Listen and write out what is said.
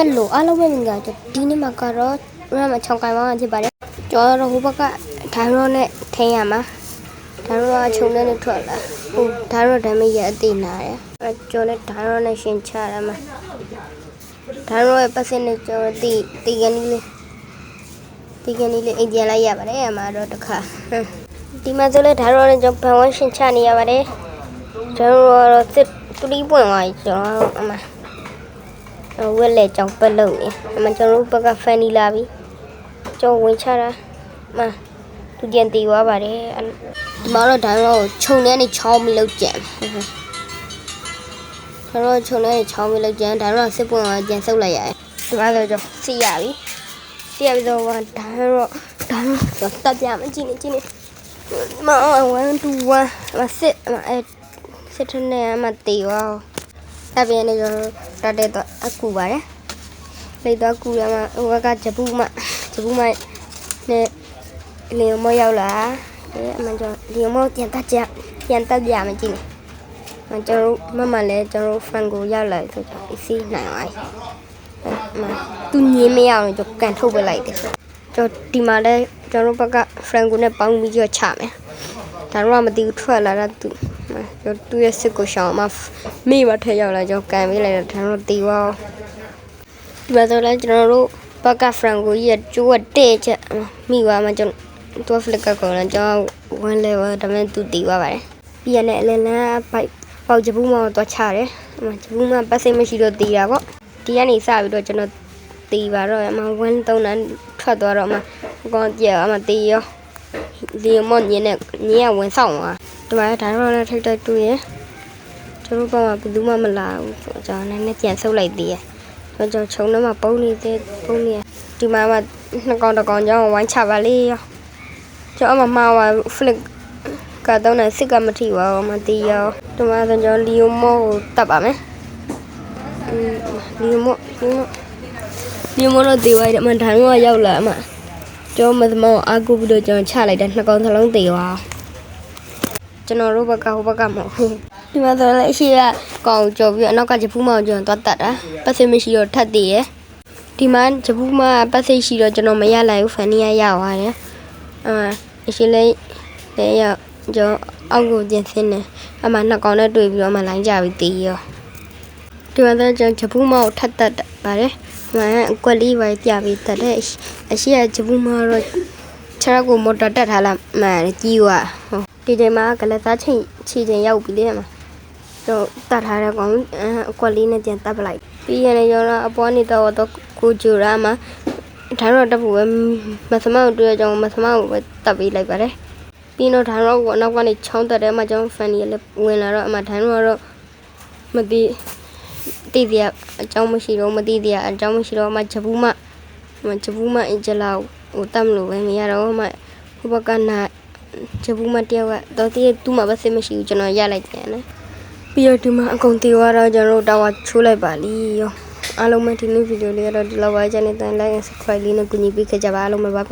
ဟယ်လိုအားလုံးပဲမင်္ဂလာပါဒီနေ့မှာကတော့ရမချောင်းကိုင်ပါမှာဖြစ်ပါတယ်ကျော်တော့ဟိုဘက်ကဒိုင်ရောနဲ့ထင်းရမှာဒိုင်ရောကခြုံနေနဲ့ထွက်လာဟိုဒိုင်ရောဓာမရအသိနာတယ်အဲကျော်နဲ့ဒိုင်ရောနဲ့ရှင်ချရမှာဒိုင်ရောရဲ့ပတ်စင်နဲ့ကျော်တီတီကန်ကြီးလေးတီကန်ကြီးလေးအိမ်ပြန်လိုက်ရပါတယ်အမှာတော့တခါဟမ်ဒီမှာဆိုလဲဒိုင်ရောနဲ့ကျော်ဘန်ဝန်းရှင်ချနေရပါတယ်ကျွန်တော်တော့စစ်တူလီပွင့်သွားပြီကျွန်တော်အမှာ ဝက်လက်ကြောင်ပက်လုံးနေအမကျွန်တော်တို့ဘက်ကဖန်နီလာပြီကျော်ဝင်ချတာမသူကြံတီသွားပါတယ်အဲ့ဒီမှာတော့ဒါတော့ခြုံထဲနေချောင်းပြီးလောက်ကြံဒါတော့ခြုံထဲနေချောင်းပြီးလောက်ကြံဒါတော့စစ်ပွင့်သွားကြံဆုပ်လိုက်ရတယ်ဒီမှာတော့ကျော်စီရပြီစီရပြီတော့ဒါတော့ဒါတော့တက်ပြမကြည့်နေကြည့်နေမ1 2 1မစစ်မအဲစစ်ထနေမတီသွား တပ်ပြင်းနေကျွန်တော်တက်တဲ့တော့အကူပါတယ်လိတ်တော့ကူရမှာဟိုဘက်ကဂျပူးမဂျပူးမနဲ့လင်မရောက်လာအဲအမှကျွန်တော်လင်မပြန်တက်ကြပြန်တက်ကြမကြည့်နေကျွန်တော်မမလည်းကျွန်တော်ဖန်ကိုရောက်လာဆိုတော့အစီနိုင်ပါပြီအဲမသူညင်းမရအောင်ကျွန်တော်ကန်ထုတ်ပလိုက်တယ်ကျွန်တော်ဒီမှာလည်းကျွန်တော်ဘက်ကဖရန်ကိုနဲ့ပေါင်းပြီးတော့ချမယ်ဒါတော့မသိဘူးထွက်လာတာသူ ကျွန်တော်သူ့ရဲ့စစ်ကိုရှောင်းအမမိမထက်ရောက်လာကျွန်တော်ကန်ပေးလိုက်တော့ဒါတော့တီးပါဒီမှာဆိုလဲကျွန်တော်တို့ဘက်ကဖရန်ကိုကြီးကကျိုးကတဲ့ချက်မိပါမှကျွန်တော်သူဖလက်ကကောလည်းကျွန်တော်ဝမ်းလဲဝဒါပေမဲ့သူတီးပါပါတယ်ပြီးရတဲ့အလလန်းပိုက်ပေါက်ချပူးမတော့ချတယ်အမချပူးမပတ်စိတ်မရှိတော့တီးတာပေါ့ဒီကနေစပြီးတော့ကျွန်တော်တီးပါတော့အမဝမ်းသုံးတန်းထွက်သွားတော့အမကောင်းကြည့်အမတီးရောလီ မွန်ညင်းနဲ့ညင်းကဝင်ဆောင်သွားဒီမှာဒါတော့လည်းထိတ်တိုက်တူရယ်ကျွန်တော်ဘာမှဘယ်သူမှမလာဘူးဆိုတော့ကျွန်တော်လည်းပြန်ဆုပ်လိုက်သေးတယ်ကျွန်တော်ခြုံထဲမှာပုံနေသေးပုံနေဒီမှာမှနှစ်ကောင်တစ်ကောင်ကြောင်းဝိုင်းချပါလေရောကျွန်တော်အမမှားပါဖလစ်ကတော့နဲ့စစ်ကမထိပါဘူးမတီးရောဒီမှာဆိုကျွန်တော်လီယိုမောကိုတတ်ပါမယ်อืมလီယိုမောလီယိုမောလီယိုမောတော့တေးသွားတယ်အမဒါမျိုးကရောက်လာအမ ကျွန်တော်မသမောအာကူပြီးတော့ကျွန်တော်ချလိုက်တယ်နှစ်ကောင်သလုံးတေးသွားကျွန်တော်တို့ဘက်ကဟိုဘက်ကမဟုတ်ဘူးဒီမှာဆိုလည်းအရှိကကောင်ကြော်ပြီးအနောက်ကဂျပူးမောင်ကျွန်တော်သွားတတ်တာပတ်စင်မရှိတော့ထပ်တည်ရယ်ဒီမှာဂျပူးမပတ်စိတ်ရှိတော့ကျွန်တော်မရလိုက်ဘူးဖန်နီးရရသွားတယ်အမအရှိလေးလေးရကျွန်တော်အောက်ကိုကျင်ဆင်းနေအမနှစ်ကောင်နဲ့တွေ့ပြီးတော့မှလိုင်းကြပြီးတည်ရောဒီမှာတော့ကျွန်တော်ဂျပူးမောင်ထပ်တတ်ပါတယ် မန်အကွက်လေးပဲပြပြီးတတ်တဲ့အရှိကဂျပူးမောင်တော့ခြေကိုမော်တော်တက်ထားလာမှန်ကြီးွားဟုတ်ဒီချိန်မှာကလစားချိန်ချီချိန်ရောက်ပြီလေမှာတော့တတ်ထားတဲ့ကောင်အကွက်လေးနဲ့ပြန်တတ်ပလိုက်ပြီးရင်လည်းကျွန်တော်အပေါ်နေတော့တော့ကိုဂျူရာမှာဒါတော့တက်ဖို့ပဲမသမောက်တွေ့ကြောင်မသမောက်ပဲတက်ပေးလိုက်ပါတယ်ပြီးတော့ဒါတော့ကိုအနောက်ကနေချောင်းတက်တယ်မှာကျွန်တော်ဖန်နီလည်းဝင်လာတော့အမှဒါတော့မသိ တိတိအကြောင်းမရှိတော့မသိတိအကြောင်းမရှိတော့မှဂျပူးမမဂျပူးမအင်ဂျလာဟိုတတ်မလို့ပဲမရတော့မှဟိုဘကနာဂျပူးမတယောက်ကတော့တိသူ့မှာပဲစိတ်မရှိဘူးကျွန်တော်ရလိုက်တယ်နော်ပြီးတော့ဒီမှာအကုန်တေသွားတော့ကျွန်တော်တို့တာဝါချိုးလိုက်ပါလीရောအားလုံးပဲဒီနေ့ဗီဒီယိုလေးကတော့ဒီလောက်ပါကြနေတိုင်း like and subscribe လေးနဲ့ကူညီပေးခဲ့ကြပါအားလုံးပဲပါ